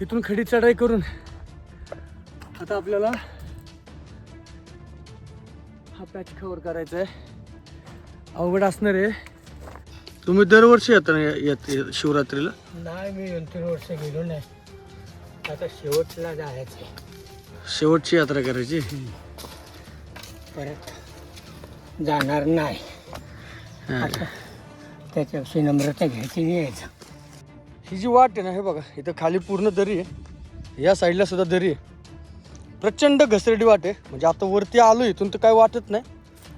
इथून खडी चढाई करून आता आपल्याला हा पॅच कव्हर करायचा आहे. अवघड असणार आहे. तुम्ही दरवर्षी येता येत शिवरात्रीला? नाही मी दोन तीन वर्ष गेलो नाही. आता शेवटला जायचं शेवटची यात्रा करायची? परत जाणार नाही. हा. त्याच्यापेक्षा नम्रता घ्यायची नाही यायचं ही जी वाट आहे ना हे बघा इथं खाली पूर्ण दरी आहे. या साईडला सुद्धा दरी आहे. प्रचंड घसरडी वाट आहे. म्हणजे आता वरती आलो इथून तर काही वाटत नाही.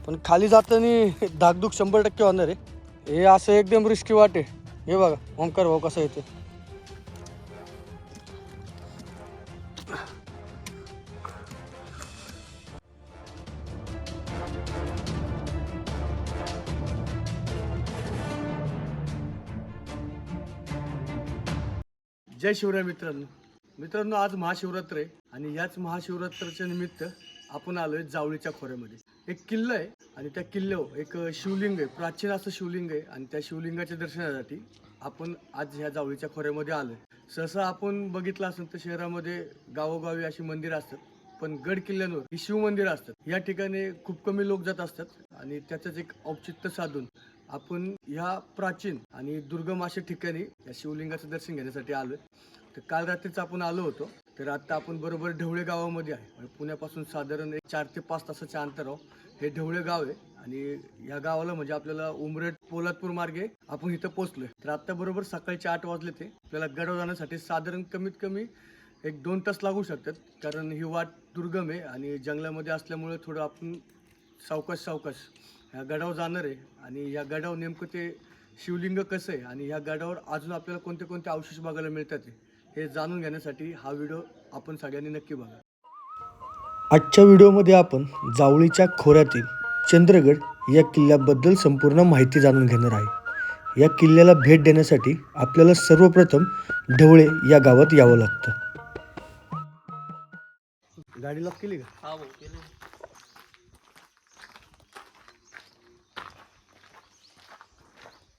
पण खाली जाताना धाकधूक शंभर टक्के होणार आहे. हे असं एकदम रिस्की वाट आहे. हे बघा ओंकार भाऊ कसं येते जय शिवराय मित्रांनो. मित्रांनो आज महाशिवरात्र आहे आणि याच महाशिवरात्राच्या निमित्त आपण आलोय जावळीच्या खोऱ्यामध्ये. एक किल्ला आहे आणि त्या किल्ल्यावर एक शिवलिंग आहे प्राचीन असं शिवलिंग आहे आणि त्या शिवलिंगाच्या दर्शनासाठी आपण आज ह्या जावळीच्या खोऱ्यामध्ये आलोय. सहसा आपण बघितलं असेल तर शहरामध्ये गावोगावी अशी मंदिरं असतात पण गड किल्ल्यांवर ही शिवमंदिरं असतात. या ठिकाणी खूप कमी लोक जात असतात आणि त्याचंच एक औचित्य साधून आपण ह्या प्राचीन आणि दुर्गम अशा ठिकाणी या शिवलिंगाचं दर्शन घेण्यासाठी आलो तर काल रात्रीच आपण आलो होतो तर आता आपण बरोबर ढवळे गावामध्ये आहे. म्हणजे पुण्यापासून साधारण एक चार ते पाच तासाच्या अंतरावर हे ढवळे गाव आहे आणि या गावाला म्हणजे आपल्याला उमरेड पोलादपूर मार्गे आपण इथं पोहोचलोय. तर आता बरोबर सकाळचे आठ वाजले ते. आपल्याला गडव जाण्यासाठी साधारण कमीत कमी एक दोन तास लागू शकतात. कारण ही वाट दुर्गम आहे आणि जंगलामध्ये असल्यामुळे थोडं आपण सावकाश सावकाश ह्या गडावर जाणार आहे आणि या गडावर नेमकं ते शिवलिंग कसं आहे आणि ह्या गडावर अजून आपल्याला कोणते कोणते अवशेष बघायला मिळतात हे जाणून घेण्यासाठी हा व्हिडिओ आपण सगळ्यांनी नक्की बघा. आजच्या व्हिडिओमध्ये आपण जावळीच्या खोऱ्यातील चंद्रगड या किल्ल्याबद्दल संपूर्ण माहिती जाणून घेणार आहे. या किल्ल्याला भेट देण्यासाठी आपल्याला सर्वप्रथम ढवळे या गावात यावं लागतं. गाडी लॉक केली का?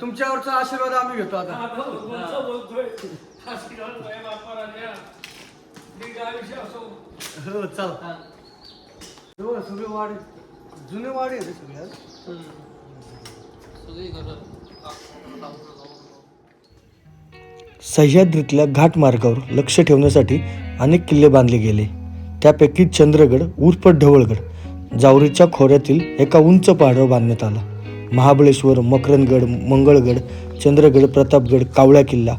तुमच्यावरचा आशीर्वाद आम्ही घेतो आता. हो चल. हो. सगळे वाड. जुने वाडे आहे सगळे. सह्याद्रीतल्या घाटमार्गावर लक्ष ठेवण्यासाठी अनेक किल्ले बांधले गेले. त्यापैकी चंद्रगड उर्फ ढवळगड जावरीच्या खोऱ्यातील एका उंच पहाडावर बांधण्यात आला. महाबळेश्वर मकरंदगड मंगळगड चंद्रगड प्रतापगड कावळा किल्ला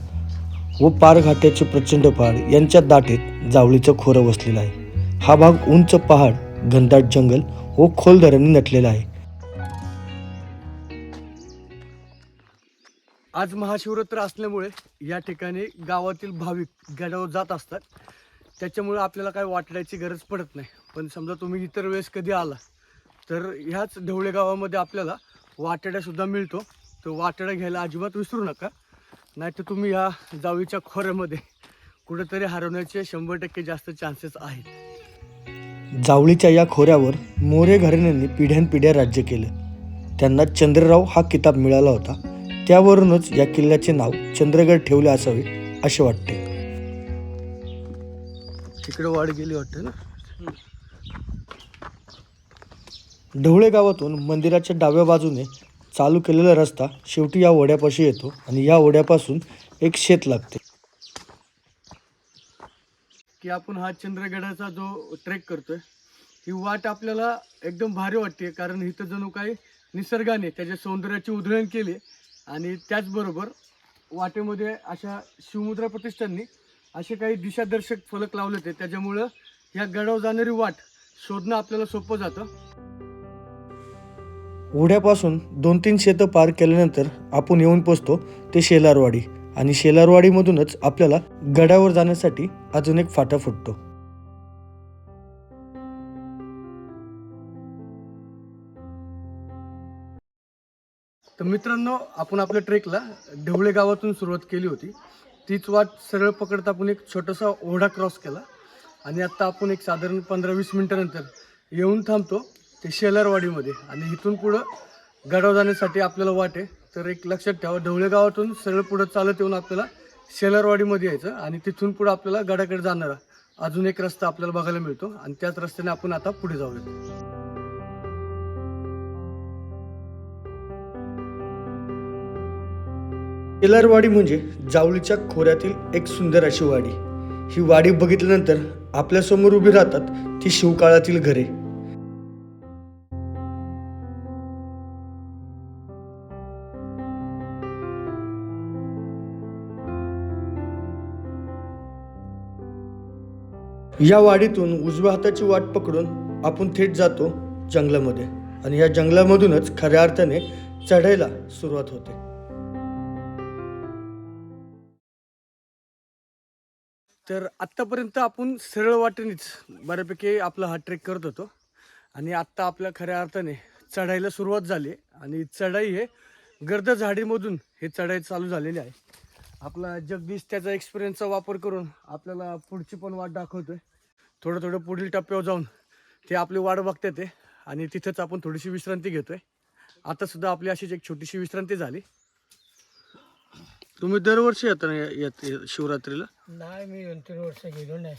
व पारघाट्याचे प्रचंड पहाड यांच्या दाटेत जावळीचं खोरं वसलेलं आहे. हा भाग उंच पहाड घनदाट जंगल व खोल दऱ्यांनी नटलेला आहे. आज महाशिवरात्र असल्यामुळे या ठिकाणी गावातील भाविक गडावर जात असतात. त्याच्यामुळे आपल्याला काय वाटण्याची गरज पडत नाही. पण समजा तुम्ही इतर वेळेस कधी आला तर ह्याच ढवळे गावामध्ये आपल्याला वाटाड्या सुद्धा मिळतो. तो वाटाडा घ्यायला अजिबात विसरू नका. नाही तर तुम्ही ह्या जावीच्या खोऱ्यामध्ये कुठेतरी हरवण्याचे शंभर टक्के जास्त चान्सेस आहेत. जावळीच्या या खोऱ्यावर मोरे घराण्यांनी पिढ्यानपिढ्या राज्य केलं. त्यांना चंद्रराव हा किताब मिळाला होता. त्यावरूनच या किल्ल्याचे नाव चंद्रगड ठेवले असावे असे वाटते. तिकडे वाढ गेली वाटते ना? ढवळे गावातून मंदिराच्या डाव्या बाजूने चालू केलेला रस्ता शेवटी या ओढ्यापाशी येतो आणि या ओढ्यापासून एक शेत लागते. की आपण हा चंद्रगडाचा जो ट्रेक करतोय ही वाट आपल्याला एकदम भारी वाटते कारण इथं जणू काही निसर्गाने त्याच्या सौंदर्याची उधळण केली आणि त्याचबरोबर वाटेमध्ये अशा शिवमुद्रा प्रतिष्ठाननी असे काही दिशादर्शक फलक लावले होते त्याच्यामुळं या गडावर जाणारी वाट शोधणं आपल्याला सोपं जातं. ओढ्यापासून दोन तीन शेतं पार केल्यानंतर आपण येऊन पोचतो ते शेलारवाडी. आणि शेलारवाडीमधूनच आपल्याला गडावर जाण्यासाठी अजून एक फाटा फुटतो. तर मित्रांनो आपण आपल्या ट्रेकला ढवळे गावातून सुरुवात केली होती. तीच वाट सरळ पकडत आपण एक छोटासा ओढा क्रॉस केला. आणि आत्ता आपण एक साधारण पंधरा वीस मिनटानंतर येऊन थांबतो. ते शेलारवाडीमध्ये. आणि इथून पुढं गडावर जाण्यासाठी आपल्याला वाट आहे. तर एक लक्षात ठेवा ढवळे गावातून सरळ पुढं चालत येऊन आपल्याला शेलारवाडीमध्ये यायचं आणि तिथून पुढं आपल्याला गडाकडे जाणारा अजून एक रस्ता आपल्याला बघायला मिळतो आणि त्याच रस्त्याने आपण आता पुढे जाऊया शेलारवाडी म्हणजे जावळीच्या खोऱ्यातील एक सुंदर अशी वाडी. ही वाडी बघितल्यानंतर आपल्यासमोर उभी राहतात ती शिवकाळातील घरे. या वाडीतून उजव्या हाताची वाट पकडून आपण थेट जातो जंगलामध्ये. आणि या जंगलामधूनच खऱ्या अर्थाने चढायला सुरुवात होते. तर आत्तापर्यंत आपण सरळ वाटेनेच बऱ्यापैकी आपला हा ट्रेक करत होतो. आणि आत्ता आपल्या खऱ्या अर्थाने चढायला सुरुवात झाली आणि चढाई हे गर्द झाडीमधून हे चढाई चालू झालेली आहे. आपला जगदीश त्याचा एक्सपिरियन्सचा वापर करून आपल्याला पुढची पण वाट दाखवतोय. थोडं थोडं पुढील टप्प्यावर जाऊन ते आपली वाट बघते ते आणि तिथेच आपण थोडीशी विश्रांती घेतोय. आता सुद्धा आपली अशीच एक छोटीशी विश्रांती झाली. तुम्ही दरवर्षी येता ना यात- शिवरात्रीला? नाही मी दोन तीन वर्ष गेलो नाही.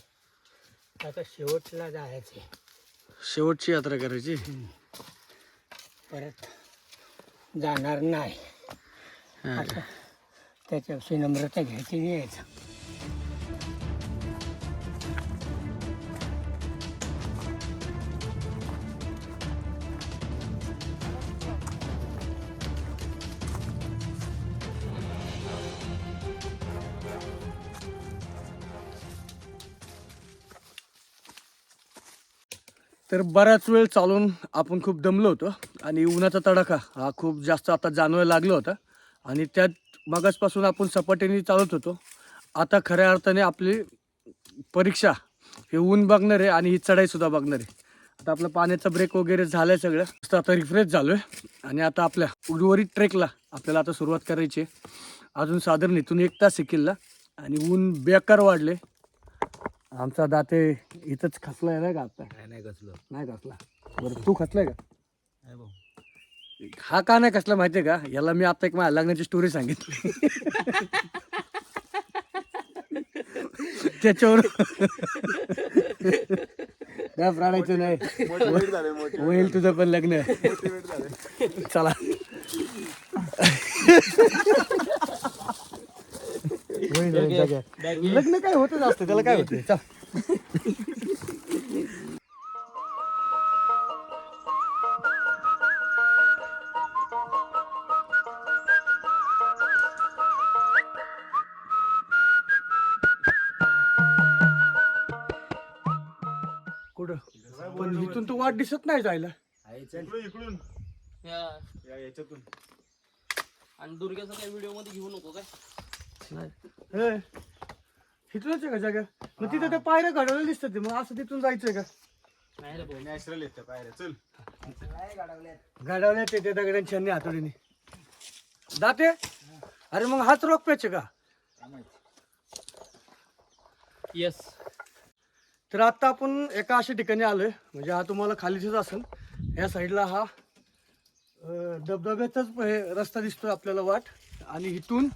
आता शेवटला जायचे शेवटची यात्रा करायची? परत जाणार नाही. त्याच्याविषयी नम्रता घ्यायची यायचं तर बराच वेळ चालून आपण खूप दमलो होतो आणि उन्हाचा तडाखा हा खूप जास्त आता जाणवायला लागला होता. आणि त्यात मगासपासून आपण सपाटीने चालत होतो. आता खऱ्या अर्थाने आपली परीक्षा हे ऊन बघणार आहे आणि ही चढाई सुद्धा बघणार. आहे आता आपला पाण्याचा ब्रेक वगैरे झालाय सगळं. मस्त आता रिफ्रेश झालोय. आणि आता आपल्या उर्वरित ट्रेकला आपल्याला आता सुरुवात करायची आहे. अजून साधारण इथून एक तास आहे किल्ला. आणि ऊन बेकार वाढले आमचा दाते इथंच खचलाय नाही का आता? नाही कसलो नाही खचला बरं तू खचलाय का? हा का नाही कसला माहितीये का? याला मी आता एक माझ्या लग्नाची स्टोरी सांगितली. त्याच्यावर काय प्राणायचं नाही. होईल तुझं पण लग्न. चला. होईल. लग्न काय होतच असतं त्याला काय होतं चल. वाट दिसत नाही जायला. आणि दुर्ग्याचा काही व्हिडिओमध्ये घेऊ नको काय? हे, इथूनच आहे का जागा? मग तिथे त्या पायऱ्या घडवल्या दिसतात ते, मग असं तिथून जायचंय का? नाही रे भाऊ. नॅचरल येतं पायऱ्या. चल. घडवल्या ते दगडांच्या आणि हातोडीने. दाते? अरे मग हाच रॉक पॅच आहे का? येस तर आता आपण एका अशा ठिकाणी आलोय. म्हणजे हा तुम्हाला खाली दिसत असेल. या साईडला हा धबधब्याचाच हे रस्ता दिसतोय आपल्याला वाट. आणि इथून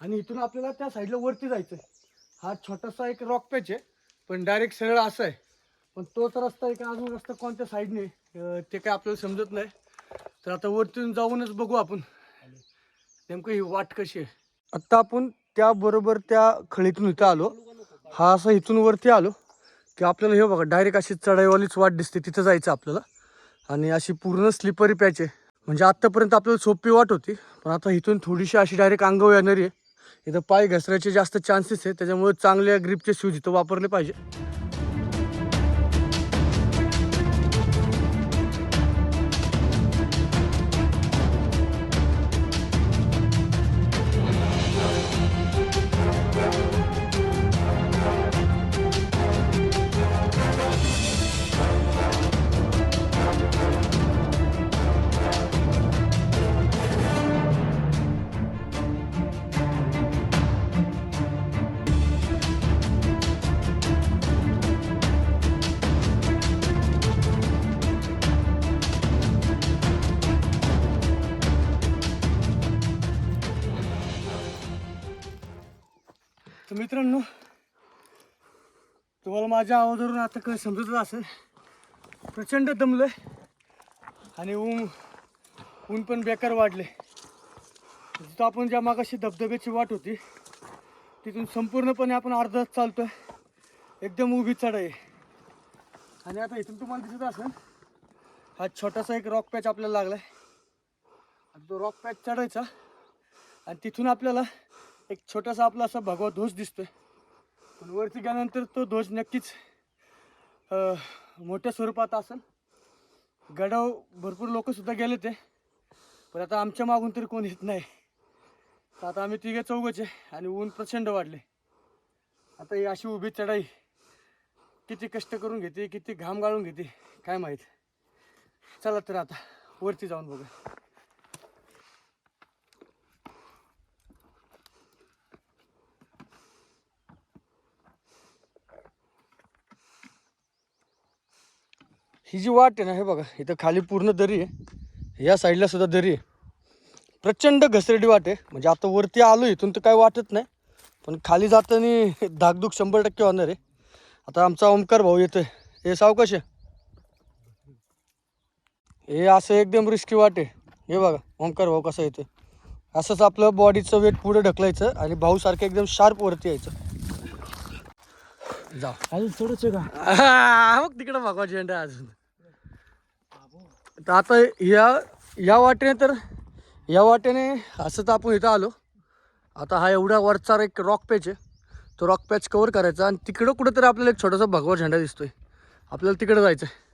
आणि इथून आपल्याला त्या साईडला वरती जायचंय. हा छोटासा एक रॉक पॅच आहे पण डायरेक्ट सरळ असा आहे. पण तोच रस्ता एक अजून रस्ता कोणत्या साईडने ते काय आपल्याला समजत नाही. तर आता वरतून जाऊनच बघू आपण. नेमकं ही वाट कशी आहे. आत्ता आपण त्याबरोबर त्या खळीतून इथं आलो. हा असं इथून वरती आलो की आपल्याला हे बघा डायरेक्ट अशी चढाईवालीच वाट दिसते तिथं जायचं आपल्याला. आणि अशी पूर्ण स्लिपरी पॅच आहे. म्हणजे आत्तापर्यंत आपल्याला सोपी वाट होती पण आता इथून थोडीशी अशी डायरेक्ट अंगावर येणारी आहे. इथं पाय घसरायचे जास्त चान्सेस आहे त्याच्यामुळे चांगल्या ग्रीपचे शूज इथं वापरले पाहिजे. तुम्हाला माझ्या आवाजावरून आता काय समजत असेल. प्रचंड दमलं आणि ऊन ऊन पण बेकार वाढले. जिथं आपण ज्या मागाशी धबधब्याची वाट होती तिथून संपूर्णपणे आपण अर्धा तास चालतोय. एकदम उभी चढ आहे. आणि आता इथून तुम्हाला दिसत असेल हा छोटासा एक रॉक पॅच आपल्याला लागलाय. आणि तो रॉक पॅच चढायचा. आणि तिथून आपल्याला एक छोटासा आपला असा भगवा ध्वज दिसतोय. पण वरती गेल्यानंतर तो ध्वज नक्कीच मोठ्या स्वरूपात असेल. गडाव भरपूर लोकंसुद्धा गेले ते. पण आता आमच्या मागून तरी कोण येत नाही. तर आता आम्ही तिघे चौघच आहे आणि ऊन प्रचंड वाढले आता ही अशी उभी चढाई किती कष्ट करून घेते किती घाम गाळून घेते काय माहीत. चला तर आता वरती जाऊन बघा ही जी वाट आहे ना हे बघा इथं खाली पूर्ण दरी आहे. या साईडला सुद्धा दरी आहे. प्रचंड घसरडी वाट आहे. म्हणजे आता वरती आलो इथून तर काय वाटत नाही पण खाली जाताना धाकधूक शंभर टक्के होणार आहे. आता आमचा ओमकार भाऊ येतोय. हे सावकाश आहे हे असं एकदम रिस्की वाट आहे. हे बघा ओमकार भाऊ कसा येतोय. असंच आपलं बॉडीचं वेट पुढे ढकलायचं आणि भाऊसारखं एकदम शार्प वरती यायचं. जा. अजून थोडंच का? मग तिकडं भगवा झेंडा आहे अजून. तर आता या या वाटेने तर या वाटेने असं तर आपण इथं आलो. आता हा एवढा वरचा एक रॉक पॅच आहे. तो रॉक पॅच कवर करायचा आणि तिकडं कुठंतरी आपल्याला एक छोटासा भगवा झेंडा दिसतोय. आपल्याला तिकडं जायचं आहे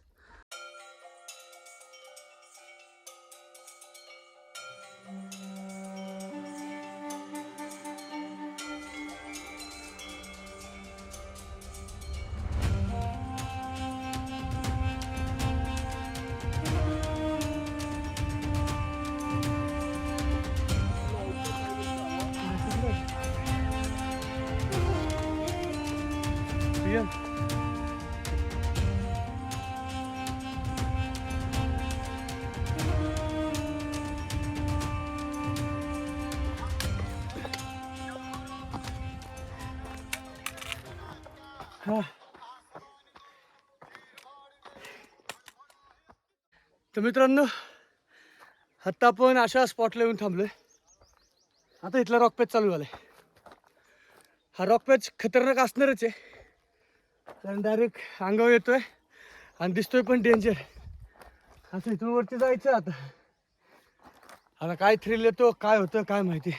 तर मित्रांनो आत्ता आपण अशा स्पॉटला येऊन थांबलोय. आता इथला रॉक पॅच चालू झालाय. हा रॉक पॅच खतरनाक असणारच आहे. कारण डायरेक्ट अंगावर येतोय आणि दिसतोय पण डेंजर असं इथून वरती जायचं आता. आता काय थ्रिल येतो काय होतं काय माहिती.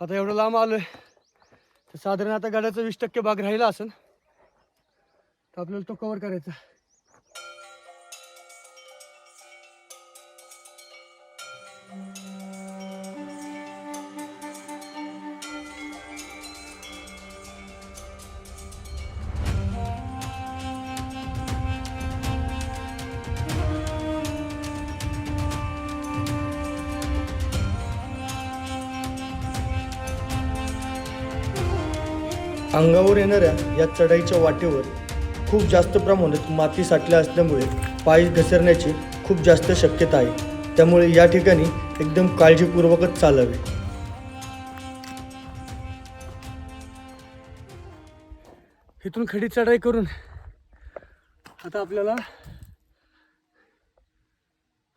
आता एवढं लांब आलोय. तर साधारण आता गाड्याचा वीस टक्के भाग राहिला असेल. तर आपल्याला तो कवर करायचा. अंगावर येणाऱ्या या चढाईच्या वाटेवर खूप जास्त प्रमाणात माती साठल्या असल्यामुळे पायी घसरण्याची खूप जास्त शक्यता आहे. त्यामुळे या ठिकाणी एकदम काळजीपूर्वकच चालावे. इथून खडी चढाई करून आता आपल्याला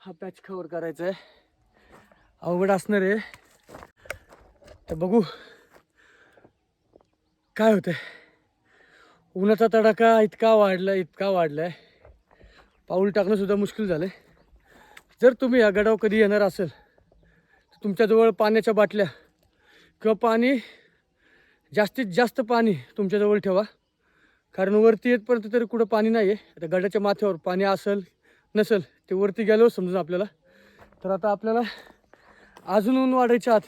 हा पॅच कव्हर करायचा आहे. अवघड असणार आहे. तर बघू काय होतंय. उन्हाचा तडाखा इतका वाढला इतका वाढला आहे पाऊल टाकणंसुद्धा मुश्किल झालं आहे जर तुम्ही या गडावर कधी येणार असेल तर तुमच्याजवळ पाण्याच्या बाटल्या किंवा पाणी जास्तीत जास्त पाणी तुमच्याजवळ ठेवा. कारण वरती येतपर्यंत तरी कुठं पाणी नाही आहे आता गडाच्या माथ्यावर पाणी असेल नसेल ते वरती गेलो समजून आपल्याला. तर आता आपल्याला अजून ऊन वाढायच्या आत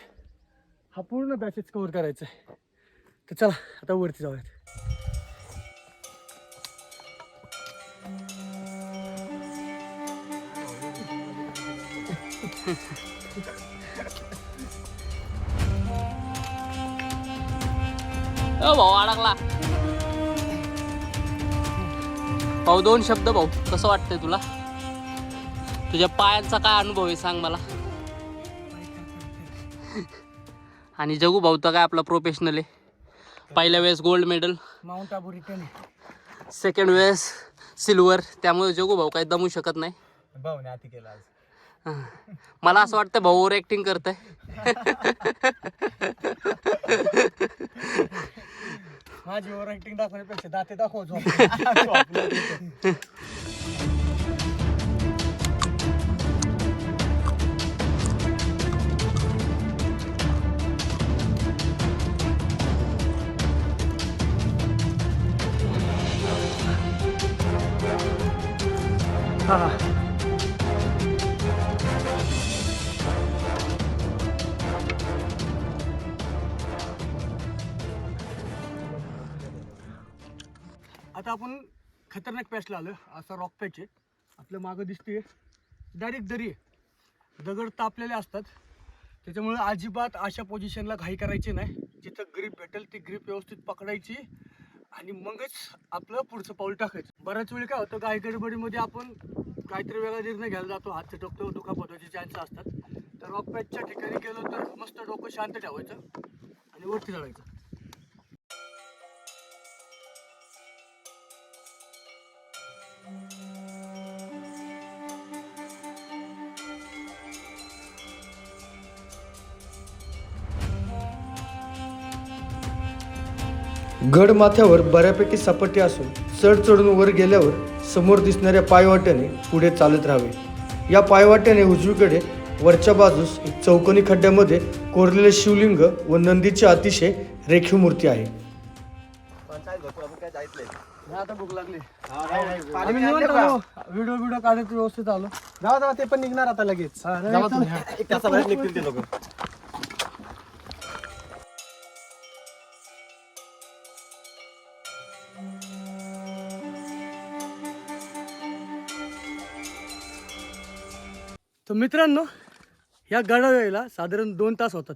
हा पूर्ण बॅचेस कवर करायचा आहे तर चला आता वरती जाऊयात. अ भाऊ अडकला. भाऊ दोन शब्द भाऊ. कसं वाटतंय तुला? तुझ्या पायांचा काय अनुभव आहे सांग मला. आणि जगू भाऊ तर काय आपला प्रोफेशनल आहे. पहिल्या वेळेस gold medal Mount Abu return second वेळेस सिल्वर त्यामुळे जगू भाऊ काही दमू शकत नाही. भाऊ नाही आती केला आज. मला असं वाटतं भाऊ ओव्हर ऍक्टिंग करतंय. माझी ओव्हर ऍक्टिंग दाखवण्यापेक्षा दाते दाखव आता खतरनाक पॅचला असा रॉक पॅच आहे. आपलं मागं दिसते. डायरेक्ट दरी आहे. दगड तापलेले असतात. त्याच्यामुळे अजिबात अशा पोझिशनला घाई करायची नाही. जिथं ग्रीप भेटेल ती ग्रीप व्यवस्थित पकडायची आणि मगच आपलं पुढचं पाऊल टाकायचं. बऱ्याच वेळी काय होतं गाय गडबडीमध्ये आपण काहीतरी वेगळा निर्णय घ्यायला जातो. हातचं डोकं दुखापत व्हायचे चान्स असतात. तर रॉक पॅचच्या ठिकाणी गेलो तर मस्त डोकं शांत ठेवायचं आणि वरती चढायचं. गड माथ्यावर बऱ्यापैकी सपाटी असून चढ चढून वर गेल्यावर समोर दिसणाऱ्या पायवाट्याने पुढे चालत राहावे. या पायवाट्याने उजवीकडे वरच्या बाजूस एक चौकोनी खड्ड्यामध्ये कोरलेले शिवलिंग व नंदीची अतिशय रेखीव मूर्ती आहे. व्हिडिओ व्हिडिओ काढत व्यवस्थित आलो. जाऊ जाऊ ते पण निघणार आता लगेच. एक तासाभरात निघतील ते लोक. तर मित्रांनो ह्या गडा यायला साधारण दोन तास होतात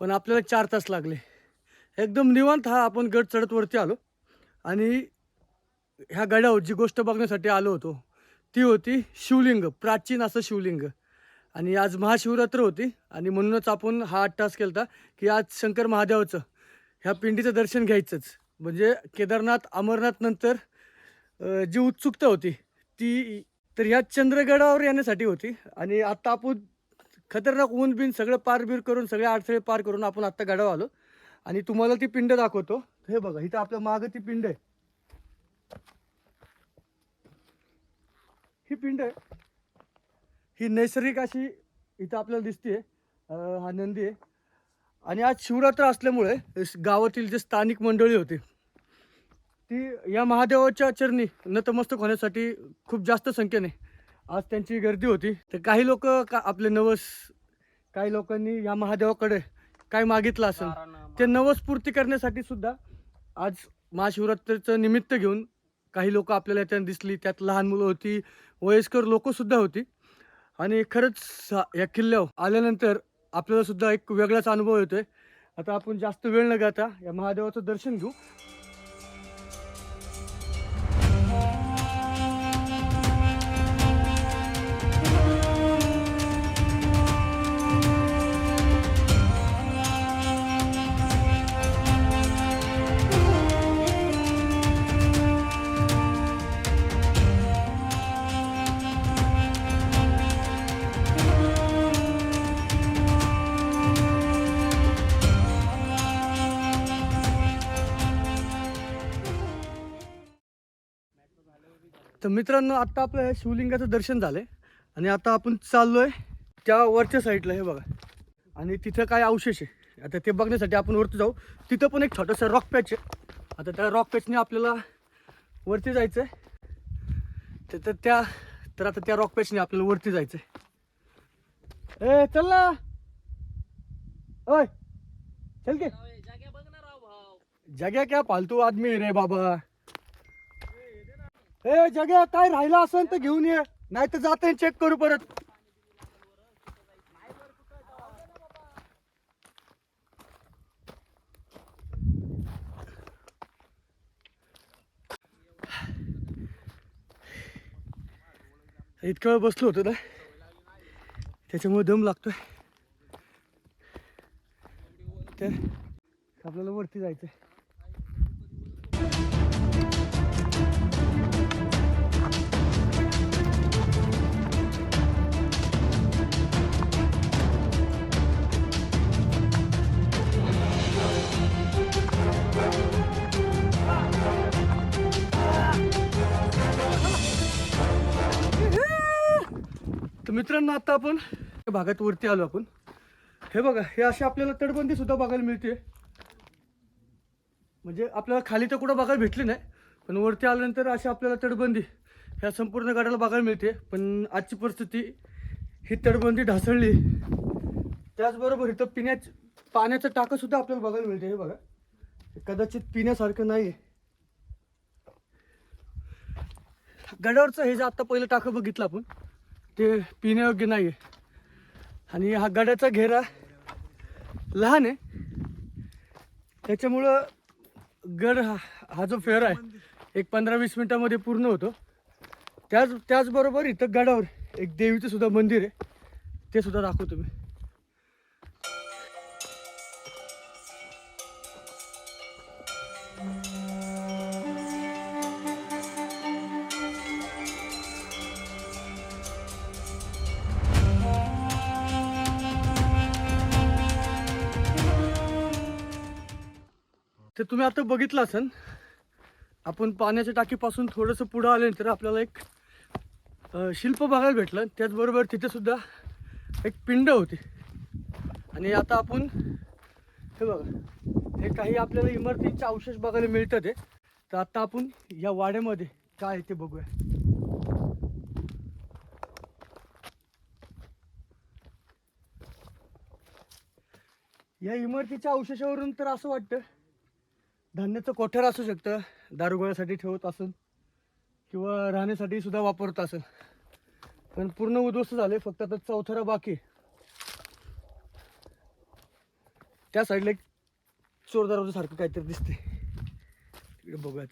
पण आपल्याला चार तास लागले. एकदम निवांत हा आपण गड चढतवरती आलो आणि ह्या गड्यावर जी गोष्ट बघण्यासाठी आलो होतो ती होती शिवलिंग प्राचीन असं शिवलिंग. आणि आज महाशिवरात्र होती आणि म्हणूनच आपण हा आठ तास केला होता की आज शंकर महादेवाचं ह्या पिंडीचं दर्शन घ्यायचंच. म्हणजे केदारनाथ अमरनाथ नंतर जी उत्सुकता होती ती तर ह्या चंद्रगडावर येण्यासाठी होती. आणि आत्ता आपण खतरनाक ऊन बिन सगळं पार बीर करून सगळे अडथळे पार करून आपण आत्ता गडावर आलो. आणि तुम्हाला ती पिंड दाखवतो. हे बघा इथं आपल्या मागं ती पिंड आहे. ही पिंड आहे. ही नैसर्गिक अशी इथं आपल्याला दिसते हा नंदी आहे. आणि आज शिवरात्र असल्यामुळे गावातील जे स्थानिक मंडळी होती ती या महादेवाच्या चरणी नतमस्तक होण्यासाठी खूप जास्त संख्येने आज त्यांची गर्दी होती. तर काही लोक का आपले नवस काही लोकांनी या महादेवाकडे काय मागितलं असेल ते नवस पूर्ती करण्यासाठी सुद्धा आज महाशिवरात्रीचं निमित्त घेऊन काही लोक आपल्याला याच्यात दिसली. त्यात लहान मुलं होती वयस्कर लोकंसुद्धा होती. आणि खरंच सा- या किल्ल्यावर आल्यानंतर आपल्याला सुद्धा एक वेगळाच अनुभव येतोय. आता आपण जास्त वेळ न घेता या महादेवाचं दर्शन घेऊ. तर मित्रांनो आता आपलं हे शिवलिंगाचं दर्शन झालंय. आणि आता आपण चाललोय त्या वरच्या साईडला हे बघा. आणि तिथं काय अवशेष आहे? आता ते बघण्यासाठी आपण वरती जाऊ. तिथं पण एक छोटंसं रॉक पॅच आहे. आता त्या रॉक पॅचने आपल्याला वरती जायचं आहे तर तर त्या तर आता त्या रॉक पॅचने आपल्याला वरती जायचं आहे ए चल ना! ओय! चल के. जग्या क्या फालतू आदमी आहे रे बाबा. ए जग्या काय राहिला असेल तर घेऊन ये. नाही तर जाते चेक करू परत. इतका वेळ बसलो होतो ना? त्याच्यामुळे दम लागतोय. तर आपल्याला वरती जायचंय. तर मित्रांनो आता आपण या भागात वरती आलो आपण. हे बघा हे अशी आपल्याला तटबंदी सुद्धा बघायला मिळते. म्हणजे आपल्याला खाली तर कुठं बघायला भेटली नाही पण वरती आल्यानंतर अशी आपल्याला तटबंदी ह्या संपूर्ण गाड्याला बघायला मिळते. पण आजची परिस्थिती ही तटबंदी ढासळली. त्याचबरोबर इथं पिण्याच पाण्याचं टाकं सुद्धा आपल्याला बघायला मिळते. हे बघा कदाचित पिण्यासारखं नाही आहे गडावरचं हे जे आत्ता पहिलं टाकं बघितलं आपण ते पिण्यायोग्य नाही आहे आणि हा गडाचा घेरा लहान आहे. त्याच्यामुळं गड हा हा जो फेरा आहे एक पंधरा वीस मिनटामध्ये पूर्ण होतो. त्याच त्याचबरोबर इथं गडावर एक देवीचं सुद्धा मंदिर आहे. ते सुद्धा दाखवतो मी. तुम्ही आता बघितलं असन आपण पाण्याच्या टाकीपासून थोडंसं पुढं आल्यानंतर आपल्याला एक शिल्प बघायला भेटलं. त्याचबरोबर तिथे सुद्धा एक पिंड होती. आणि आता आपण हे बघा हे काही आपल्याला इमारतींचे अवशेष बघायला मिळतात आहे तर आता आपण या वाड्यामध्ये काय आहे ते बघूया. या इमारतीच्या अवशेषावरून तर असं वाटतं धान्याचं कोठार असू शकतं. दारुगोळ्यासाठी ठेवत असेल किंवा राहण्यासाठी सुद्धा वापरत असेल पण पूर्ण उद्ध्वस्त झाले फक्त आता चौथरा बाकी त्या साईडला एक चोर दरवाजासारखं काहीतरी दिसते तिकडे बघूयात.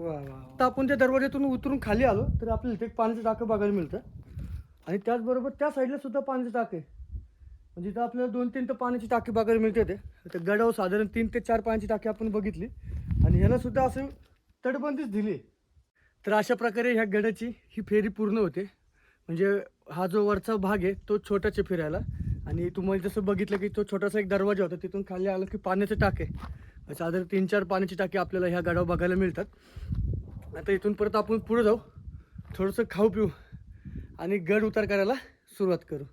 वा वा आता आपण त्या दरवाज्यातून उतरून खाली आलो तर आपल्याला इथे एक पाण्याचं टाकं बघायला मिळतं. आणि त्याचबरोबर त्या साईडला सुद्धा पाण्याचं टाकं आहे. म्हणजे इथं आपल्याला दोन तीन तर पाण्याची टाकी बघायला मिळते ते. तर गडावर साधारण तीन ते चार पाण्याची टाकी आपण बघितली. आणि ह्याला सुद्धा असं तटबंदीच दिली तर अशा प्रकारे ह्या गडाची ही फेरी पूर्ण होते. म्हणजे हा जो वरचा भाग आहे तो छोटाच फिरायला आणि तुम्हाला जसं बघितलं की तो छोटासा एक दरवाजा होता तिथून खाली आला की पाण्याचं टाक आहे. साधारण तीन चार पाण्याची टाकी आपल्याला ह्या गडावर बघायला मिळतात. आता इथून परत आपण पुढे जाऊ. थोडंसं खाऊ पिऊ आणि गड उतार करायला सुरुवात करू.